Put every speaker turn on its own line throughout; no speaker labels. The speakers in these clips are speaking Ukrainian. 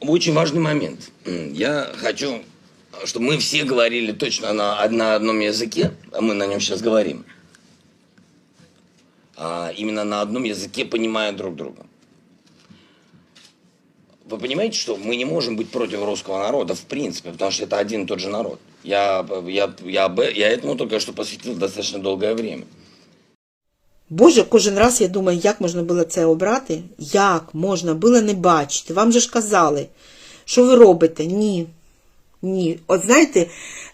Очень важный момент. Я хочу, чтобы мы все говорили точно на, на одном языке, а мы на нем сейчас говорим. А именно на одном языке, понимая друг друга. Вы понимаете, что мы не можем быть против русского народа, в принципе, потому что это один и тот же народ. Я, я, я, я этому только что посвятил достаточно долгое время.
Боже, кожен раз я думаю, як можна було це обрати? Як можна було не бачити? Вам же ж казали, що ви робите? Ні. Ні. От знаєте,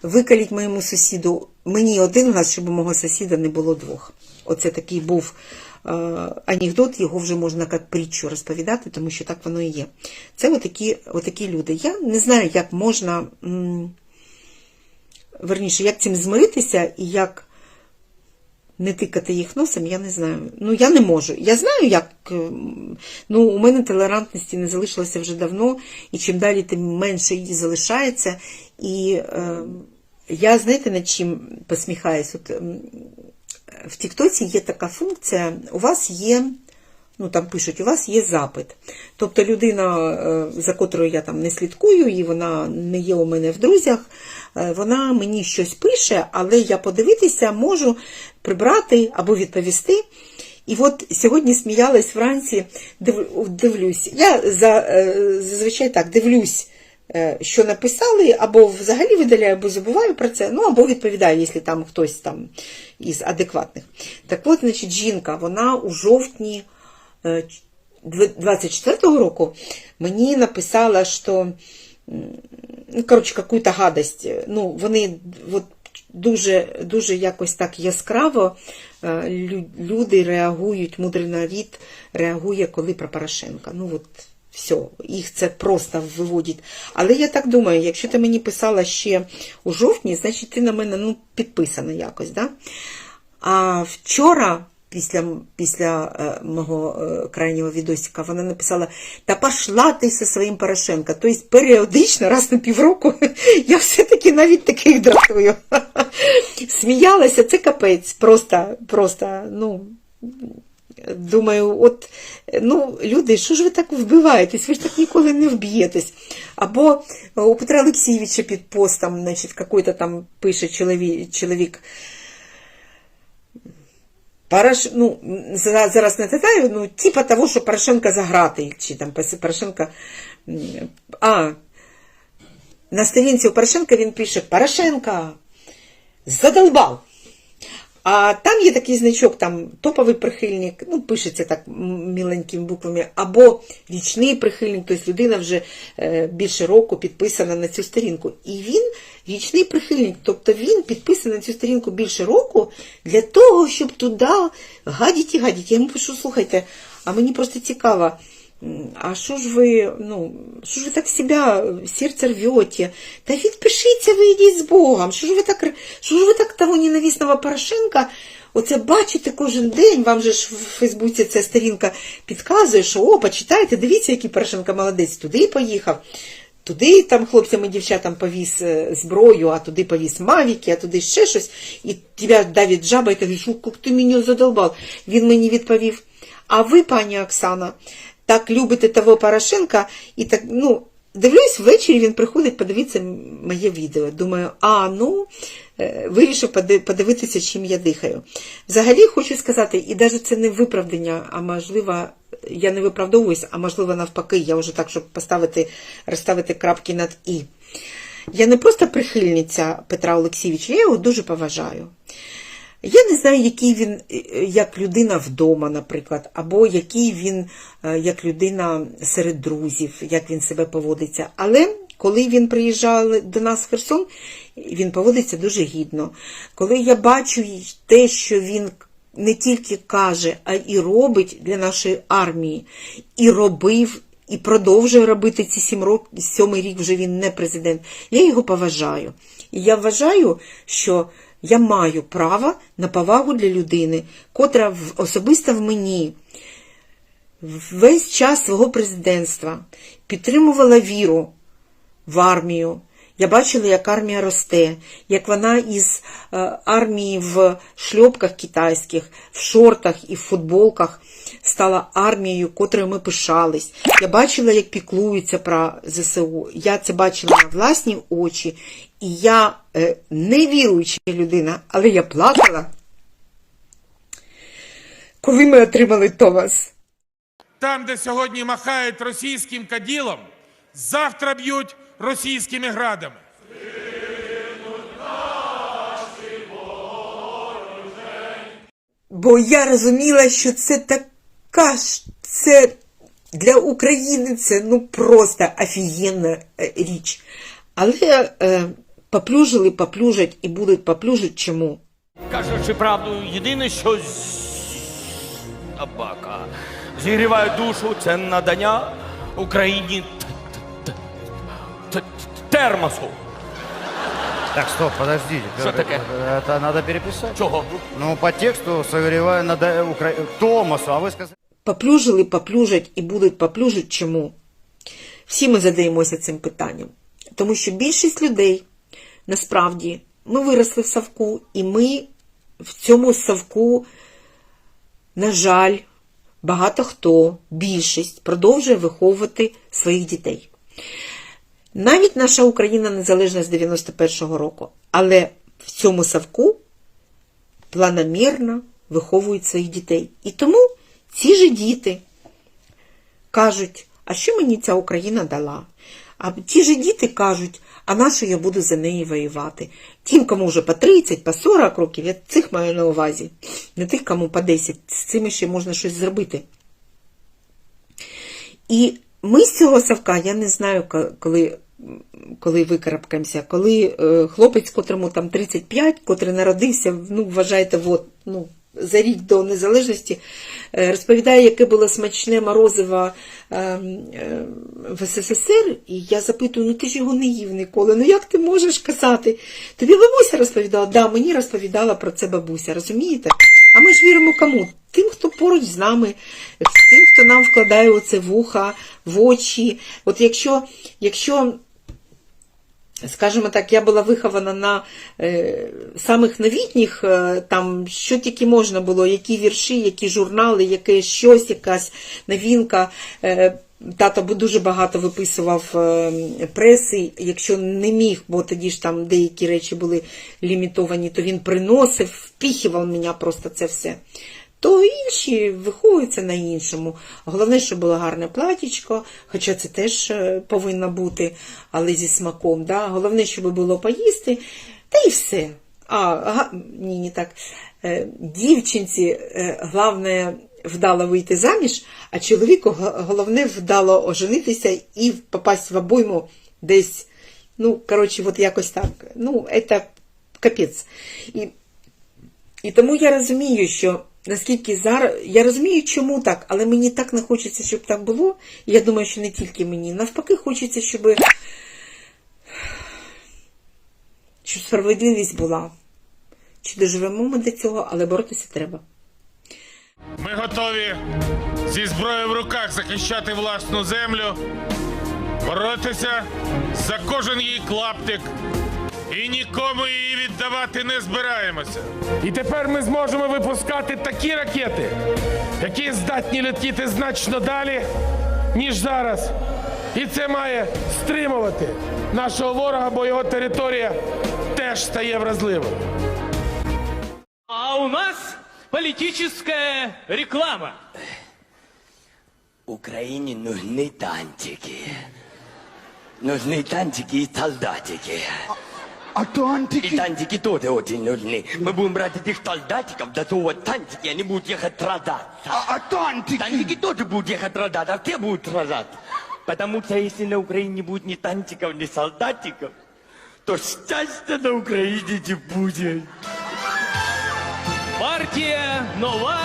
викаліть моєму сусіду мені один глаз, щоб у мого сусіда не було двох. Оце такий був е, анекдот, його вже можна як притчу розповідати, тому що так воно і є. Це отакі, отакі люди. Я не знаю, як можна, м, верніше, як цим змиритися і як не тикати їх носом, я не знаю. Ну, я не можу. Я знаю, як. ем, Ну, у мене толерантності не залишилося вже давно, і чим далі, тим менше її залишається. І е, я, знаєте, над чим посміхаюсь? От, ем, в Тіктоці є така функція, у вас є. Ну, там пишуть, у вас є запит. Тобто людина, е, за котрою я там не слідкую, і вона не є у мене в друзях, е, вона мені щось пише, але я подивитися можу прибрати або відповісти. І от сьогодні сміялась вранці, див- дивлюсь. Я е, зазвичай так дивлюсь, е, що написали, або взагалі видаляю, або забуваю про це, ну або відповідаю, якщо там хтось там із адекватних. Так от, значить, жінка, вона у жовтні е, 24-го року мені написала, що коротше, какую-то гадость. Ну, вони от, дуже, дуже якось так яскраво е, люди реагують, мудрий нарід реагує, коли про Порошенка. Ну, от, все, їх це просто виводить. Але я так думаю, якщо ти мені писала ще у жовтні, значить ти на мене ну, підписана якось. Да? А вчора, після, після е, мого е, крайнього відосика, вона написала: Та пошла ти зі своїм Порошенко. Тобто періодично, раз на півроку, я все-таки навіть таких дратую. Сміялася, це капець. Просто, просто, ну. Думаю, от ну, люди, що ж ви так вбиваєтесь? Ви ж так ніколи не вб'єтесь. Або у Петра Олексійовича під постом, значить, какой-то там пише чоловік, чоловік Параш... ну, зараз не питаю, ну, типа того, що Порошенко заграти, чи там Порошенко. А, на сторінці у Порошенка він пише Порошенко задолбав. А там є такий значок, там топовий прихильник, ну, пишеться так міленькими буквами, або вічний прихильник, тобто людина вже е, більше року підписана на цю сторінку. І він вічний прихильник, тобто він підписаний на цю сторінку більше року для того, щоб туди гадіть і гадіть. Я йому пишу, слухайте, а мені просто цікаво. А що ж ви, ну, що ж ви так себя, серце рвете? Та відпишіться, ви йдіть з Богом. Що ж ви так, що ж ви так того ненависного Порошенка оце бачите кожен день? Вам же ж в Фейсбуці ця сторінка підказує, що о, почитайте, дивіться, який Порошенко молодець, туди поїхав. Туди там хлопцям і дівчатам повіз е, зброю, а туди повіз мавіки, а туди ще щось. І тебе давить жаба і каже, як ти мене задолбав. Він мені відповів, а ви, пані Оксана, так любите того Порошенка, і так, ну, дивлюсь, ввечері він приходить подивитися моє відео. Думаю, а, ну, е, вирішив подивитися, чим я дихаю. Взагалі хочу сказати, і навіть це не виправдання, а можливо, я не виправдовуюсь, а можливо навпаки, я вже так, щоб поставити, розставити крапки над і. Я не просто прихильниця Петра Олексійовича, я його дуже поважаю. Я не знаю, який він е, як людина вдома, наприклад, або який він е, як людина серед друзів, як він себе поводиться. Але коли він приїжджав до нас в Херсон, він поводиться дуже гідно. Коли я бачу те, що він не тільки каже, а і робить для нашої армії, і робив, і продовжує робити ці сім років, сьомий рік вже він не президент. Я його поважаю. І я вважаю, що я маю право на повагу для людини, котра особисто в мені. Весь час свого президентства підтримувала віру в армію Я бачила, як армія росте, як вона із е, армії в шльопках китайських, в шортах і в футболках стала армією, котрою ми пишались. Я бачила, як піклуються про ЗСУ. Я це бачила на власні очі. І я е, не віруюча людина, але я плакала, коли ми отримали Томас.
Там, де сьогодні махають російським каділом, завтра б'ють російськими градами.
Бо я розуміла, що це така ж, це для України це ну просто офігенна е, річ. Але е, поплюжили, поплюжать і будуть поплюжить чому?
Кажучи правду, єдине, що з- собака зігріває душу, це надання Україні термосу.
Так, стоп, подождите.
Что такое?
Это надо переписать.
Чого?
Ну, по тексту согревая надо Укра... Томасу, а вы сказали...
Поплюжили, поплюжать і будуть поплюжить чому? Всі ми задаємося цим питанням. Тому що більшість людей, насправді, ми виросли в Савку, і ми в цьому Савку, на жаль, багато хто, більшість, продовжує виховувати своїх дітей. Навіть наша Україна незалежна з 91-го року, але в цьому Савку планомірно виховують своїх дітей. І тому ці ж діти кажуть, а що мені ця Україна дала? А ті ж діти кажуть, а на що я буду за неї воювати? Тим, кому вже по 30, по 40 років, я цих маю на увазі, не тих, кому по 10, з цими ще можна щось зробити. І ми з цього Савка, я не знаю, коли, коли викарабкаємося, коли е, хлопець, котрому там 35, котрий народився, ну, вважайте, от, ну, за рік до незалежності, е, розповідає, яке було смачне морозиво е, в СССР, і я запитую, ну ти ж його не їв ніколи, ну як ти можеш казати? Тобі бабуся розповідала? Да, мені розповідала про це бабуся, розумієте? А ми ж віримо кому? Тим, хто поруч з нами, тим, хто нам вкладає оце в уха, в очі. От якщо, якщо скажімо так, я була вихована на е, самих новітніх, е, там, що тільки можна було, які вірші, які журнали, яке щось, якась новинка. Е, Тато дуже багато виписував е, преси, якщо не міг, бо тоді ж там деякі речі були лімітовані, то він приносив, впіхував мене просто це все. То інші виховуються на іншому. Головне, щоб було гарне платічко, хоча це теж е, повинно бути, але зі смаком. Да? Головне, щоб було поїсти, та й все. А, ні, не так. Е, Дівчинці е, головне вдало вийти заміж, а чоловіку головне вдало оженитися і попасть в обойму десь. Ну, коротше, от якось так. Ну, це капець. І і тому я розумію, що наскільки зараз. Я розумію, чому так, але мені так не хочеться, щоб так було. Я думаю, що не тільки мені. Навпаки, хочеться, щоб, щоб справедливість була. Чи доживемо ми до цього, але боротися треба.
Ми готові зі зброєю в руках захищати власну землю, боротися за кожен її клаптик і нікому її віддавати не збираємося. І тепер ми зможемо випускати такі ракети, які здатні летіти значно далі, ніж зараз. І це має стримувати нашого ворога, бо його територія теж стає вразливою.
А у нас политическая реклама.
Украине нужны тантики. Нужны тантики и солдатики.
А
И
тантики?
тантики тоже очень нужны. Мы будем брать этих солдатиков, засовывать тантики, они будут ехать продаться.
А, а тантики?
Тантики тоже будут ехать продаться, а все будут продаться. Потому что если на Украине не будет ни тантиков, ни солдатиков, то счастья на Украине не будет.
Партія нова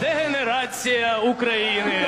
дегенерація України.